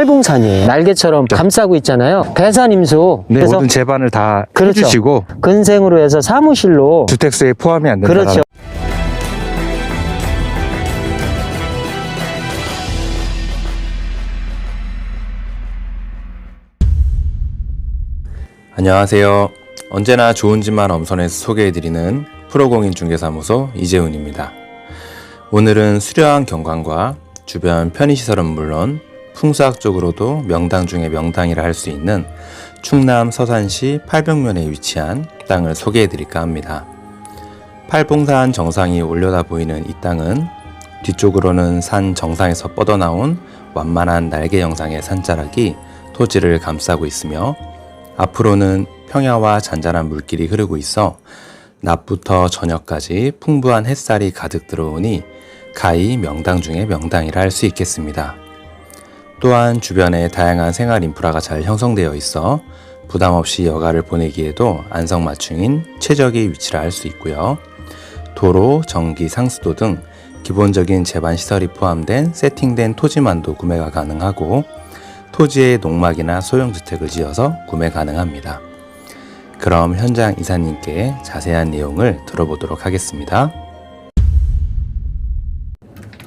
팔봉산이에요. 날개처럼 감싸고 있잖아요. 배산임수. 네, 그래서 모든 제반을 다 그렇죠. 해주시고 근생으로 해서 사무실로 주택수에 포함이 안 된다. 그렇죠. 안녕하세요. 언제나 좋은 집만 엄선해서 소개해드리는 프로공인중개사무소 이재훈입니다. 오늘은 수려한 경관과 주변 편의시설은 물론 풍수학적으로도 명당 중에 명당이라 할 수 있는 충남 서산시 팔병면에 위치한 땅을 소개해 드릴까 합니다. 팔봉산 정상이 올려다 보이는 이 땅은 뒤쪽으로는 산 정상에서 뻗어나온 완만한 날개 형상의 산자락이 토지를 감싸고 있으며 앞으로는 평야와 잔잔한 물길이 흐르고 있어 낮부터 저녁까지 풍부한 햇살이 가득 들어오니 가히 명당 중의 명당이라 할 수 있겠습니다. 또한 주변에 다양한 생활 인프라가 잘 형성되어 있어 부담 없이 여가를 보내기에도 안성맞춤인 최적의 위치라 할 수 있고요. 도로, 전기, 상수도 등 기본적인 제반 시설이 포함된 세팅된 토지만도 구매가 가능하고 토지에 농막이나 소형 주택을 지어서 구매 가능합니다. 그럼 현장 이사님께 자세한 내용을 들어보도록 하겠습니다.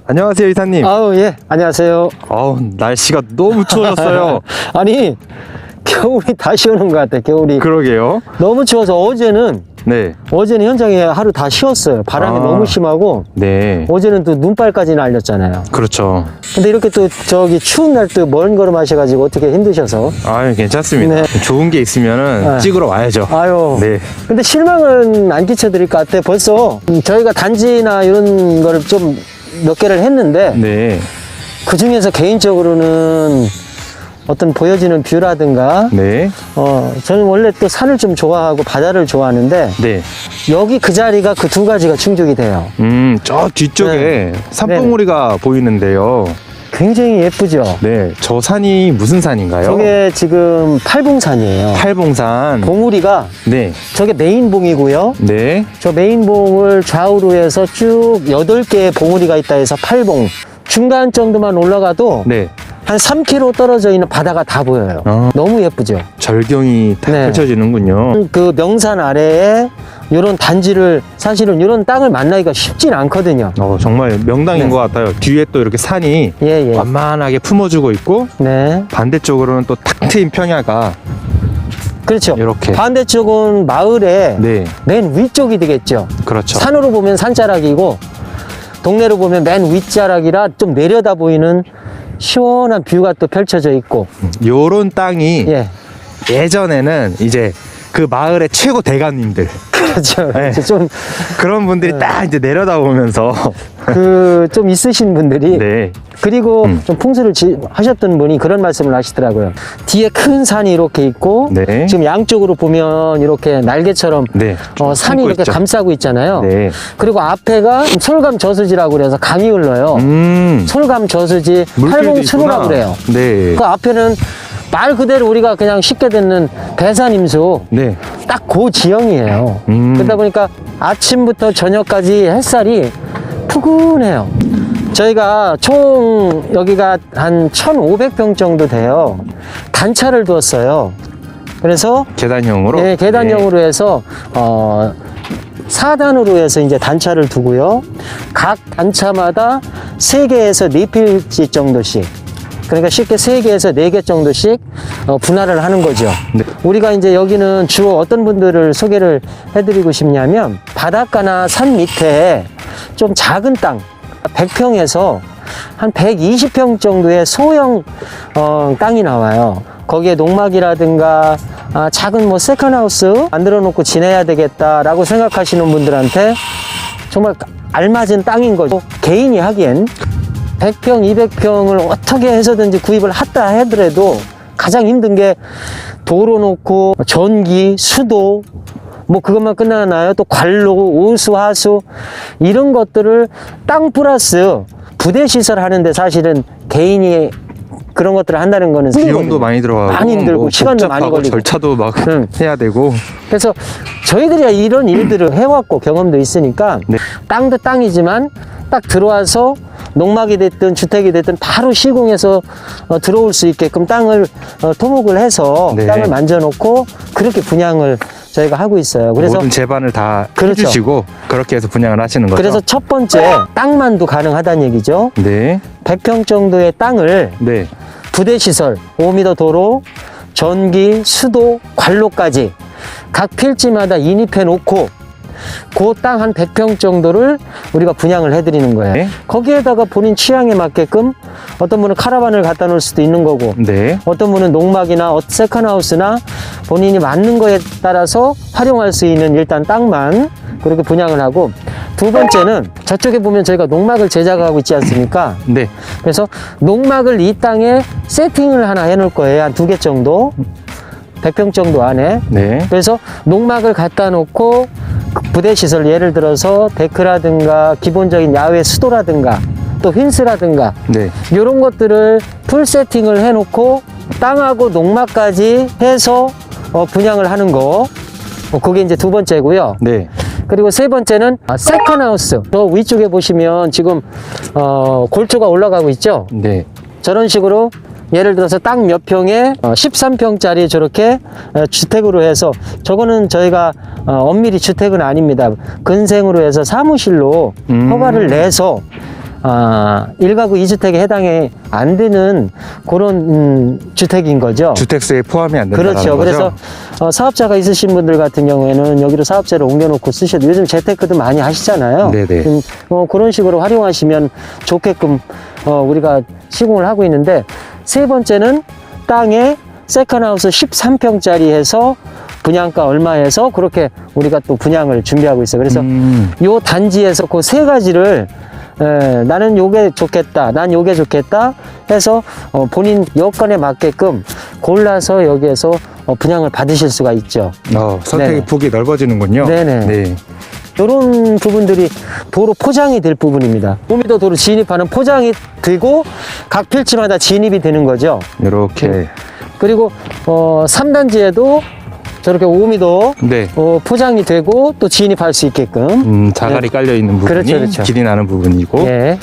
안녕하세요, 이사님. 아우 예 안녕하세요. 아우, 날씨가 너무 추워졌어요. 아니 겨울이 다시 오는 것 같아. 겨울이 그러게요. 너무 추워서 어제는 네. 어제는 현장에 하루 다 쉬었어요. 바람이 아. 너무 심하고 네. 어제는 또 눈발까지 날렸잖아요. 그렇죠. 근데 이렇게 또 저기 추운 날 또 먼 걸음 하셔가지고 어떻게 힘드셔서 아유, 괜찮습니다. 네. 좋은 게 있으면은 네. 찍으러 와야죠. 아유. 네. 근데 실망은 안 끼쳐드릴 것 같아. 벌써 음, 저희가 단지나 이런 거를 좀 몇 개를 했는데 네. 그 중에서 개인적으로는 어떤 보여지는 뷰라든가 네. 어 저는 원래 또 산을 좀 좋아하고 바다를 좋아하는데 네. 여기 그 자리가 그 두 가지가 충족이 돼요. 음, 저 뒤쪽에 네. 산봉우리가 보이는데요. 굉장히 예쁘죠. 네. 저 산이 무슨 산인가요? 저게 지금 팔봉산이에요. 팔봉산. 봉우리가 네. 저게 메인봉이고요. 네. 저 메인봉을 좌우로 해서 쭉 여덟 개의 봉우리가 있다 해서 팔봉. 중간 정도만 올라가도 네. 한 3km 떨어져 있는 바다가 다 보여요. 어. 너무 예쁘죠. 절경이 다 네. 펼쳐지는군요. 그 명산 아래에 이런 단지를 사실은 이런 땅을 만나기가 쉽진 않거든요. 어, 정말 명당인 네. 것 같아요. 뒤에 또 이렇게 산이 예, 예. 완만하게 품어주고 있고 네. 반대쪽으로는 또 탁 트인 평야가 그렇죠. 이렇게. 반대쪽은 마을의 네. 맨 위쪽이 되겠죠. 그렇죠. 산으로 보면 산자락이고 동네로 보면 맨 윗자락이라 좀 내려다 보이는 시원한 뷰가 또 펼쳐져 있고 요런 땅이 예 예전에는 이제 그 마을의 최고 대감님들 그렇죠 네. 좀 그런 분들이 네. 딱 이제 내려다 보면서 그 좀 있으신 분들이 네. 그리고 음. 좀 풍수를 지- 하셨던 분이 그런 말씀을 하시더라고요 뒤에 큰 산이 이렇게 있고 네. 지금 양쪽으로 보면 이렇게 날개처럼 네. 어, 산이 이렇게 있죠. 감싸고 있잖아요 네. 그리고 앞에가 솔감 저수지라고 그래서 강이 흘러요 음. 솔감 저수지 물길도 팔봉 수로라고 있구나. 그래요 네. 그 앞에는 말 그대로 우리가 그냥 쉽게 듣는 배산임수 네. 딱 그 지형이에요. 음. 그러다 보니까 아침부터 저녁까지 햇살이 푸근해요. 저희가 총 여기가 한 1,500평 정도 돼요. 단차를 두었어요. 그래서 계단형으로. 예, 계단형으로 해서 어 4단으로 해서 이제 단차를 두고요. 각 단차마다 3개에서 4필지 정도씩 그러니까 쉽게 3개에서 4개 정도씩 어, 분할을 하는 거죠. 네. 우리가 이제 여기는 주로 어떤 분들을 소개를 해드리고 싶냐면 바닷가나 산 밑에 좀 작은 땅 100평에서 한 120평 정도의 소형 어, 땅이 나와요. 거기에 농막이라든가 아, 작은 뭐 세컨하우스 만들어 놓고 지내야 되겠다라고 생각하시는 분들한테 정말 알맞은 땅인 거죠. 개인이 하기엔 100평, 200평을 어떻게 해서든지 구입을 했다 하더라도 가장 힘든 게 도로 놓고 전기, 수도 뭐 그것만 끝나나요? 또 관로, 오수, 하수 이런 것들을 땅 플러스 부대 시설 하는데 사실은 개인이 그런 것들을 한다는 거는 비용도. 많이 들어가고 많이 힘들고 뭐 시간도 많이 걸리고 절차도 막 응. 해야 되고 그래서 저희들이 이런 일들을 해왔고 경험도 있으니까 네. 땅도 땅이지만 딱 들어와서 농막이 됐든 주택이 됐든 바로 시공해서 어, 들어올 수 있게끔 땅을 어, 토목을 해서 네. 땅을 만져놓고 그렇게 분양을 저희가 하고 있어요. 그래서 모든 제반을 다 그렇죠. 해주시고 그렇게 해서 분양을 하시는 거죠. 그래서 첫 번째 땅만도 가능하다는 얘기죠. 네, 100평 정도의 땅을 네, 부대 시설, 5m 도로, 전기, 수도, 관로까지 각 필지마다 인입해 놓고 그 땅 한 100평 정도를 우리가 분양을 해드리는 거예요. 네. 거기에다가 본인 취향에 맞게끔 어떤 분은 카라반을 갖다 놓을 수도 있는 거고 네, 어떤 분은 농막이나 어- 세컨하우스나 본인이 맞는 거에 따라서 활용할 수 있는 일단 땅만 그렇게 분양을 하고 두 번째는 저쪽에 보면 저희가 농막을 제작하고 있지 않습니까? 네, 그래서 농막을 이 땅에 세팅을 하나 해놓을 거예요. 한 두 개 정도. 100평 정도 안에. 네, 그래서 농막을 갖다 놓고 그 부대 시설 예를 들어서 데크라든가 기본적인 야외 수도라든가 또 휜스라든가 네, 이런 것들을 풀 세팅을 해놓고 땅하고 농막까지 해서 어, 분양을 하는 거. 어, 그게 이제 두 번째고요. 네, 그리고 세 번째는 아, 세컨 하우스. 저 위쪽에 보시면 지금 어, 골조가 올라가고 있죠. 네, 저런 식으로 예를 들어서 땅몇 평에 어, 13평짜리 저렇게 어, 주택으로 해서 저거는 저희가 어, 엄밀히 주택은 아닙니다. 근생으로 해서 사무실로 음. 허가를 내서 아, 1가구 2주택에 해당이 안 되는 그런 음, 주택인 거죠. 주택수에 포함이 안 된다는 그렇죠. 거죠. 그래서 어, 사업자가 있으신 분들 같은 경우에는 여기로 사업자를 옮겨놓고 쓰셔도 요즘 재테크도 많이 하시잖아요. 네네. 음, 어, 그런 식으로 활용하시면 좋게끔 어, 우리가 시공을 하고 있는데 세 번째는 땅에 세컨하우스 13평짜리 해서 분양가 얼마 해서 그렇게 우리가 또 분양을 준비하고 있어요. 그래서 음, 요 단지에서 그 세 가지를 에, 나는 요게 좋겠다, 난 요게 좋겠다 해서 어, 본인 여건에 맞게끔 골라서 여기에서 어, 분양을 받으실 수가 있죠. 어, 선택의 네네. 폭이 넓어지는군요. 네네. 네, 이런 부분들이 도로 포장이 될 부분입니다. 오미도 도로 진입하는 포장이 되고 각 필지마다 진입이 되는 거죠. 이렇게. 그리고 어, 3단지에도 저렇게 5미도 네. 어, 포장이 되고 또 진입할 수 있게끔 음, 자갈이 깔려 있는 부분이 그렇죠, 그렇죠. 길이 나는 부분이고. 예.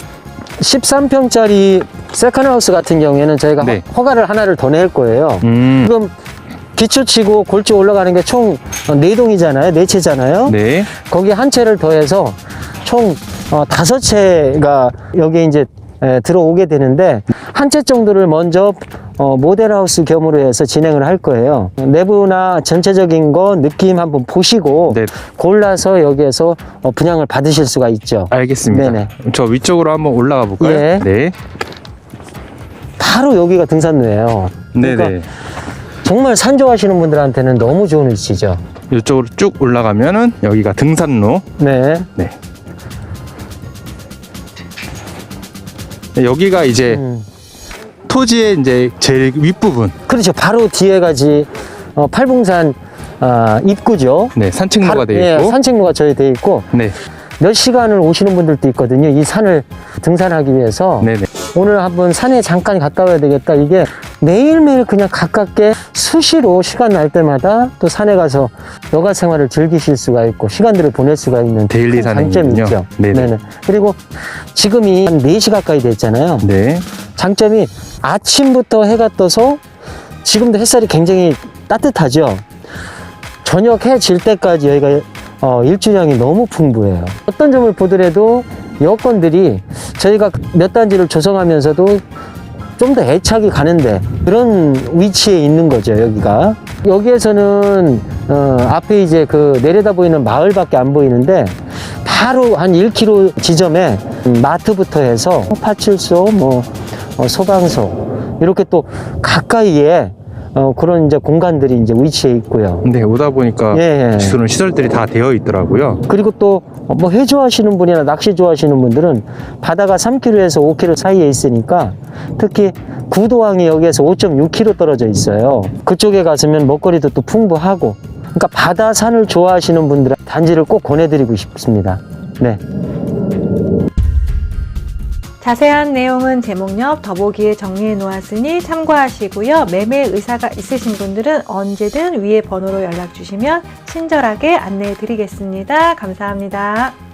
13평짜리 세컨하우스 같은 경우에는 저희가 네. 허, 가를 하나를 더 낼 거예요. 음, 지금 기초치고 골조 올라가는 게 총 네 동이잖아요 네 채잖아요. 네, 거기 한 채를 더해서 총 어, 다섯 채가 여기에 이제 에, 들어오게 되는데 한 채 정도를 먼저 어, 모델하우스 겸으로 해서 진행을 할 거예요. 내부나 전체적인 거 느낌 한번 보시고 네. 골라서 여기에서 어, 분양을 받으실 수가 있죠. 알겠습니다. 네네. 저 위쪽으로 한번 올라가 볼까요? 예. 네. 바로 여기가 등산로예요. 그러니까 네네. 정말 산 좋아하시는 분들한테는 너무 좋은 위치죠. 이쪽으로 쭉 올라가면은 여기가 등산로. 네. 네. 네, 여기가 이제 음. 토지의 이제 제일 윗부분. 그렇죠. 바로 뒤에가 지 어, 팔봉산 아, 입구죠. 네, 산책로가 되어 있고. 예, 산책로가 저희 돼 있고 네. 몇 시간을 오시는 분들도 있거든요. 이 산을 등산하기 위해서 네네. 오늘 한번 산에 잠깐 갔다 와야 되겠다. 이게 매일매일 그냥 가깝게 수시로 시간 날 때마다 또 산에 가서 여가 생활을 즐기실 수가 있고 시간들을 보낼 수가 있는 데일리 큰 장점이 산행이군요. 있죠. 네네. 그리고 지금이 한 4시 가까이 됐잖아요. 네. 장점이 아침부터 해가 떠서 지금도 햇살이 굉장히 따뜻하죠. 저녁 해 질 때까지 여기가 어, 일주량이 너무 풍부해요. 어떤 점을 보더라도 여건들이 저희가 몇 단지를 조성하면서도 좀 더 애착이 가는데 그런 위치에 있는 거죠 여기가. 여기에서는 어, 앞에 이제 그 내려다 보이는 마을밖에 안 보이는데 바로 한 1km 지점에 음, 마트부터 해서 파출소 뭐 어, 소방서 이렇게 또 가까이에 어, 그런 이제 공간들이 이제 위치해 있고요. 네, 오다 보니까 예, 예. 그런 시설들이 다 되어 있더라고요. 그리고 또뭐회 좋아하시는 분이나 낚시 좋아하시는 분들은 바다가 3km에서 5km 사이에 있으니까 특히 구도항이 여기에서 5.6km 떨어져 있어요. 그쪽에 갔으면 먹거리도 또 풍부하고 그러니까 바다 산을 좋아하시는 분들은 단지를 꼭 권해드리고 싶습니다. 네. 자세한 내용은 제목 옆 더보기에 정리해 놓았으니 참고하시고요. 매매 의사가 있으신 분들은 언제든 위에 번호로 연락 주시면 친절하게 안내해 드리겠습니다. 감사합니다.